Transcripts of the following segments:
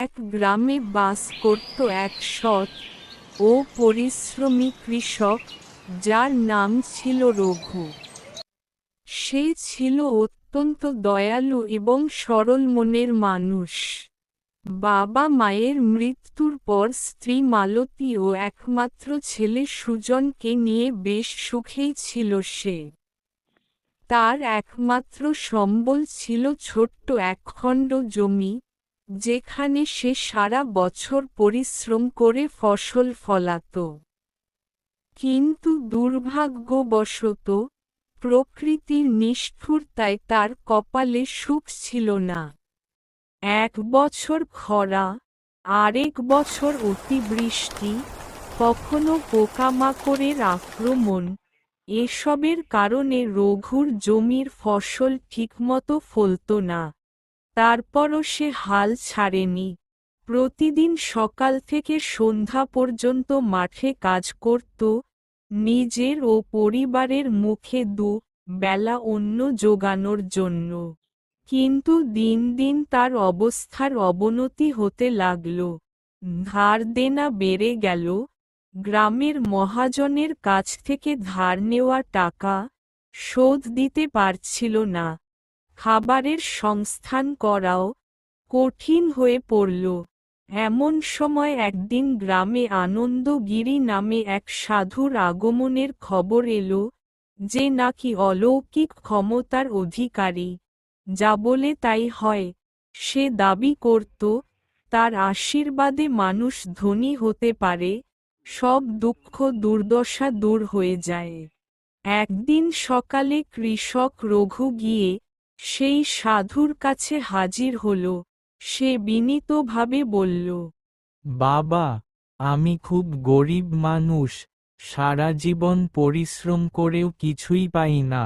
এক গ্রামে বাস করত এক সৎ ও পরিশ্রমী কৃষক, যার নাম ছিল রঘু। সে ছিল অত্যন্ত দয়ালু এবং সরল মনের মানুষ। বাবা মায়ের মৃত্যুর পর স্ত্রী মালতী ও একমাত্র ছেলে সুজনকে নিয়ে বেশ সুখেই ছিল সে। তার একমাত্র সম্বল ছিল ছোট্ট একখণ্ড জমি যেখানে সে সারা বছর পরিশ্রম করে ফসল ফলাত। কিন্তু দুর্ভাগ্যবশত, প্রকৃতির নিষ্ঠুরতায় তার কপালে সুখ ছিল না। এক বছর খরা, আরেক বছর অতিবৃষ্টি, কখনো পোকামাকড়ের আক্রমণ, এসবের কারণে রঘুর জমির ফসল ঠিকমতো ফলত না। তারপরও সে হাল ছাড়েনি। প্রতিদিন সকাল থেকে সন্ধ্যা পর্যন্ত মাঠে কাজ করত, নিজের ও পরিবারের মুখে দু বেলা অন্য জোগানোর জন্য। কিন্তু দিন দিন তার অবস্থার অবনতি হতে লাগল। ধার দেনা বেড়ে গেল, গ্রামের মহাজনের কাছ থেকে ধার নেওয়া টাকা শোধ দিতে পারছিল না। খাবারের সংস্থান করাও কঠিন হয়ে পড়ল। এমন সময় একদিন গ্রামে আনন্দগিরি নামে এক সাধুর আগমনের খবর এলো যে নাকি অলৌকিক ক্ষমতার অধিকারী। যা বলে তাই হয়, সে দাবি করত, তার আশীর্বাদে মানুষ ধনী হতে পারে, সব দুঃখ দুর্দশা দূর হয়ে যায়। একদিন সকালে কৃষক রঘু গিয়ে সেই সাধুর কাছে হাজির হল। সে বিনীতভাবে বলল বাবা আমি খুব গরিব মানুষ সারা জীবন পরিশ্রম করেও কিছুই পাই না।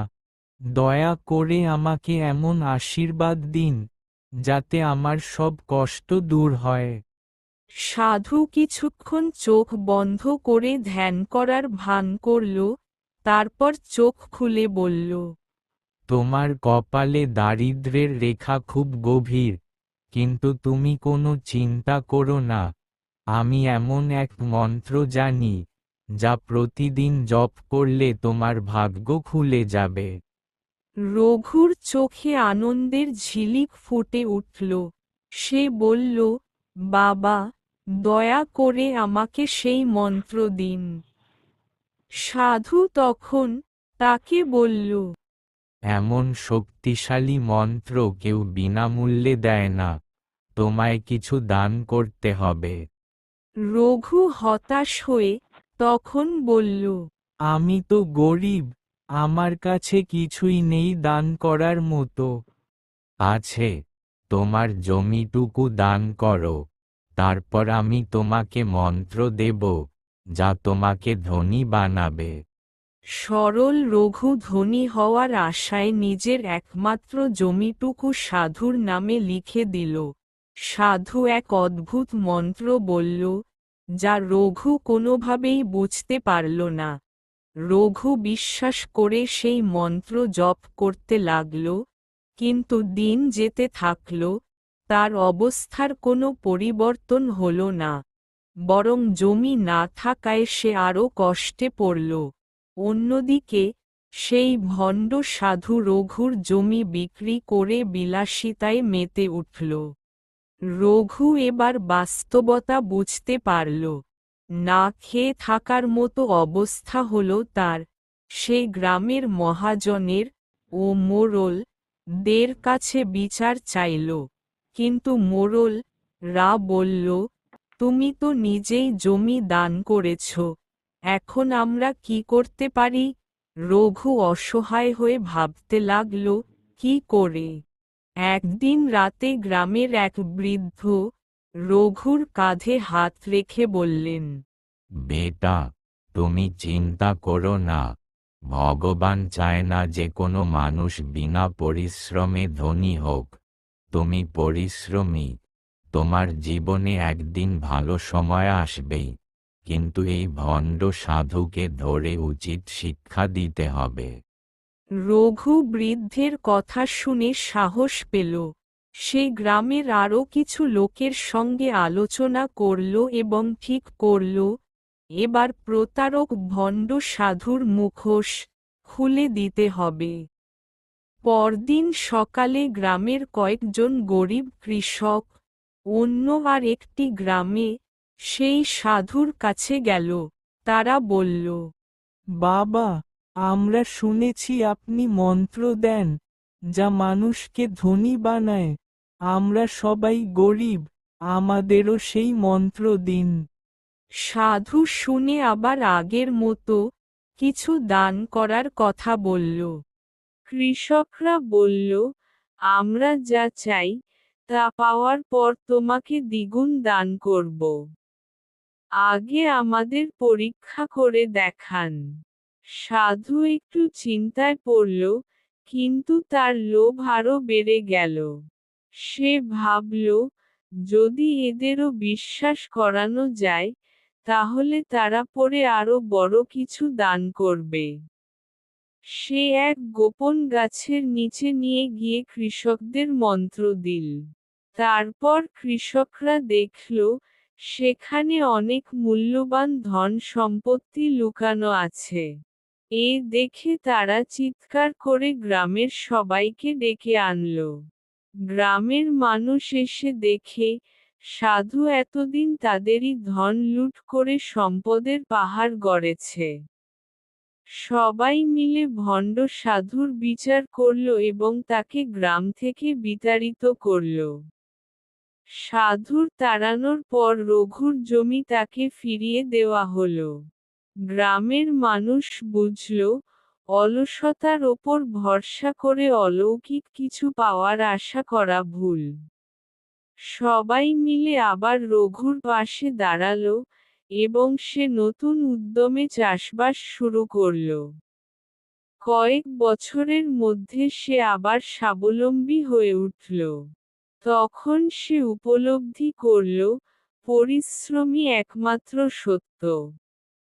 দয়া করে আমাকে এমন আশীর্বাদ দিন যাতে আমার সব কষ্ট দূর হয়। সাধু কিছুক্ষণ চোখ বন্ধ করে ধ্যান করার ভান করল তারপর চোখ খুলে বলল তোমার কপালে দারিদ্র্যের রেখা খুব গভীর, কিন্তু তুমি কোনো চিন্তা করো না। আমি এমন এক মন্ত্র জানি, যা প্রতিদিন জপ করলে তোমার ভাগ্য খুলে যাবে। রঘুর চোখে আনন্দের ঝিলিক ফুটে উঠল। সে বলল, বাবা, দয়া করে আমাকে সেই মন্ত্র দিন। সাধু তখন তাকে বলল এমন শক্তিশালী মন্ত্র কেউ বিনামূল্যে দেয় না তোমায় কিছু দান করতে হবে। রঘু হতাশ হয়ে তখন বলল আমি তো গরিব আমার কাছে কিছুই নেই দান করার মতো। আছে তোমার জমিটুকু দান করো তারপর আমি তোমাকে মন্ত্র দেব যা তোমাকে ধনী বানাবে। সরল রঘু ধনী হওয়ার আশায় নিজের একমাত্র জমিটুকু সাধুর নামে লিখে দিল। সাধু এক অদ্ভুত মন্ত্র বলল, যা রঘু কোনোভাবেই বুঝতে পারল না। রঘু বিশ্বাস করে সেই মন্ত্র জপ করতে লাগল, কিন্তু দিন যেতে থাকল, তার অবস্থার কোনো পরিবর্তন হল না। বরং জমি না থাকায় সে আরও কষ্টে পড়ল। অন্যদিকে, সেই ভণ্ড সাধু রঘুর জমি বিক্রি করে বিলাসিতায় মেতে উঠল। রঘু এবার বাস্তবতা বুঝতে পারল। না খেয়ে থাকার মতো অবস্থা হল তার। সে গ্রামের মহাজনের ও মোরল দের কাছে বিচার চাইল। কিন্তু মোরল রা বলল, তুমি তো নিজেই জমি দান করেছ। এখন আমরা কি করতে পারি? রঘু অসহায় হয়ে ভাবতে লাগল, কি করে? একদিন রাতে গ্রামের এক বৃদ্ধ রঘুর কাঁধে হাত রেখে বললেন, বেটা, তুমি চিন্তা করো না। ভগবান চায় না যে কোনো মানুষ বিনা পরিশ্রমে ধনী হোক। তুমি পরিশ্রমী। তোমার জীবনে একদিন ভালো সময় আসবেই। কিন্তু এই ভণ্ড সাধুকে ধরে উচিত শিক্ষা দিতে হবে। রঘু বৃদ্ধের কথা শুনে সাহস পেল। সে গ্রামের আরও কিছু লোকের সঙ্গে আলোচনা করল এবং ঠিক করল, এবার প্রতারক ভণ্ড সাধুর মুখোশ খুলে দিতে হবে। পরদিন সকালে গ্রামের কয়েকজন গরিব কৃষক, অন্য আর একটি গ্রামে সেই সাধুর কাছে গেল। তারা বলল বাবা আমরা শুনেছি আপনি মন্ত্র দেন যা মানুষকে ধনী বানায়। আমরা সবাই গরিব আমাদেরও সেই মন্ত্র দিন। সাধু শুনে আবার আগের মতো কিছু দান করার কথা বলল। কৃষকরা বলল আমরা যা চাই তা পাওয়ার পর তোমাকে দ্বিগুণ দান করব। আগে আমাদের পরীক্ষা করে দেখান। সাধু একটু চিন্তায় পড়ল, কিন্তু তার লোভ আরও বেড়ে গেল। সে ভাবল, যদি এদেরও বিশ্বাস করানো যায়, তাহলে তারা পরে আরও বড় কিছু দান করবে। সে এক গোপন গাছের নিচে নিয়ে গিয়ে কৃষকদের মন্ত্র দিল। তারপর কৃষকরা দেখল সেখানে অনেক মূল্যবান ধন সম্পত্তি লুকানো আছে। এ দেখে তারা চিৎকার করে গ্রামের সবাইকে ডেকে আনল। গ্রামের মানুষ এসে দেখে, সাধু এতদিন তাদেরই ধন লুট করে সম্পদের পাহাড় গড়েছে। সবাই মিলে ভণ্ড সাধুর বিচার করল এবং তাকে গ্রাম থেকে বিতাড়িত করল। সাধুর তাড়ানোর পর রঘুর জমি তাকে ফিরিয়ে দেওয়া হল। গ্রামের মানুষ বুঝল, অলসতার ওপর ভরসা করে অলৌকিক কিছু পাওয়ার আশা করা ভুল। সবাই মিলে আবার রঘুর পাশে দাঁড়াল এবং সে নতুন উদ্যমে চাষবাস শুরু করল। কয়েক বছরের মধ্যে সে আবার স্বাবলম্বী হয়ে উঠল। তখন সে উপলব্ধি করল পরিশ্রমই একমাত্র সত্য।